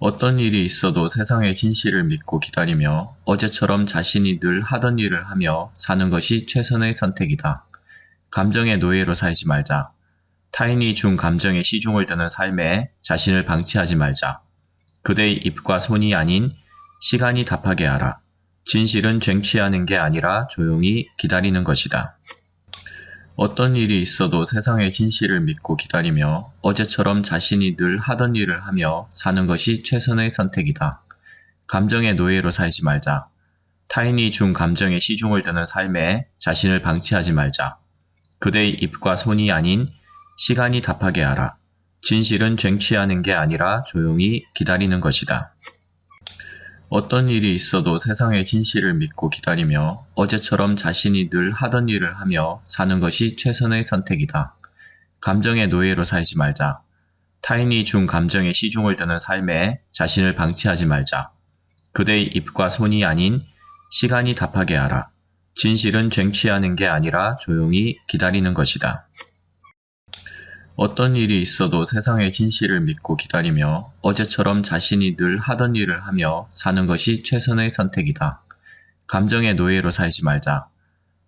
어떤 일이 있어도 세상의 진실을 믿고 기다리며 어제처럼 자신이 늘 하던 일을 하며 사는 것이 최선의 선택이다. 감정의 노예로 살지 말자. 타인이 준 감정에 시중을 드는 삶에 자신을 방치하지 말자. 그대의 입과 손이 아닌 시간이 답하게 하라. 진실은 쟁취하는 게 아니라 조용히 기다리는 것이다. 어떤 일이 있어도 세상의 진실을 믿고 기다리며 어제처럼 자신이 늘 하던 일을 하며 사는 것이 최선의 선택이다. 감정의 노예로 살지 말자. 타인이 준 감정에 시중을 드는 삶에 자신을 방치하지 말자. 그대의 입과 손이 아닌 시간이 답하게 하라. 진실은 쟁취하는 게 아니라 조용히 기다리는 것이다. 어떤 일이 있어도 세상의 진실을 믿고 기다리며 어제처럼 자신이 늘 하던 일을 하며 사는 것이 최선의 선택이다. 감정의 노예로 살지 말자. 타인이 준 감정에 시중을 드는 삶에 자신을 방치하지 말자. 그대의 입과 손이 아닌 시간이 답하게 하라. 진실은 쟁취하는 게 아니라 조용히 기다리는 것이다. 어떤 일이 있어도 세상의 진실을 믿고 기다리며 어제처럼 자신이 늘 하던 일을 하며 사는 것이 최선의 선택이다. 감정의 노예로 살지 말자.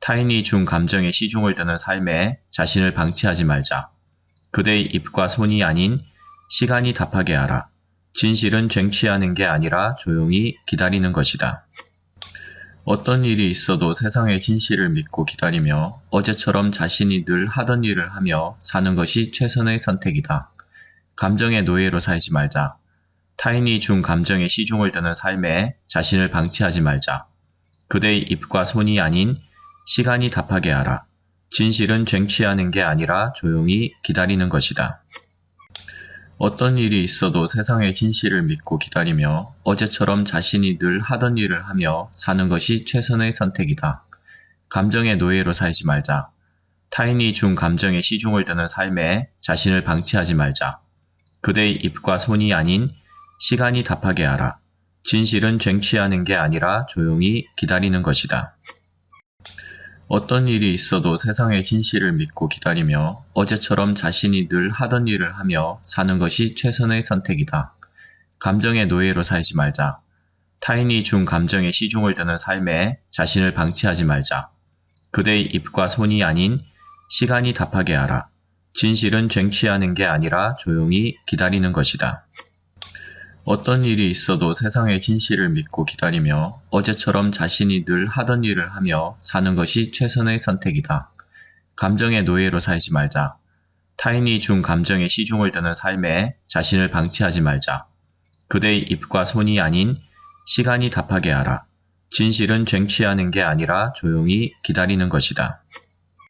타인이 준 감정에 시중을 드는 삶에 자신을 방치하지 말자. 그대의 입과 손이 아닌 시간이 답하게 하라. 진실은 쟁취하는 게 아니라 조용히 기다리는 것이다. 어떤 일이 있어도 세상의 진실을 믿고 기다리며 어제처럼 자신이 늘 하던 일을 하며 사는 것이 최선의 선택이다. 감정의 노예로 살지 말자. 타인이 준 감정에 시중을 드는 삶에 자신을 방치하지 말자. 그대의 입과 손이 아닌 시간이 답하게 하라. 진실은 쟁취하는 게 아니라 조용히 기다리는 것이다. 어떤 일이 있어도 세상의 진실을 믿고 기다리며 어제처럼 자신이 늘 하던 일을 하며 사는 것이 최선의 선택이다. 감정의 노예로 살지 말자. 타인이 준 감정에 시중을 드는 삶에 자신을 방치하지 말자. 그대의 입과 손이 아닌 시간이 답하게 하라. 진실은 쟁취하는 게 아니라 조용히 기다리는 것이다. 어떤 일이 있어도 세상의 진실을 믿고 기다리며 어제처럼 자신이 늘 하던 일을 하며 사는 것이 최선의 선택이다. 감정의 노예로 살지 말자. 타인이 준 감정에 시중을 드는 삶에 자신을 방치하지 말자. 그대의 입과 손이 아닌 시간이 답하게 하라. 진실은 쟁취하는 게 아니라 조용히 기다리는 것이다. 어떤 일이 있어도 세상의 진실을 믿고 기다리며 어제처럼 자신이 늘 하던 일을 하며 사는 것이 최선의 선택이다. 감정의 노예로 살지 말자. 타인이 준 감정에 시중을 드는 삶에 자신을 방치하지 말자. 그대의 입과 손이 아닌 시간이 답하게 하라. 진실은 쟁취하는 게 아니라 조용히 기다리는 것이다.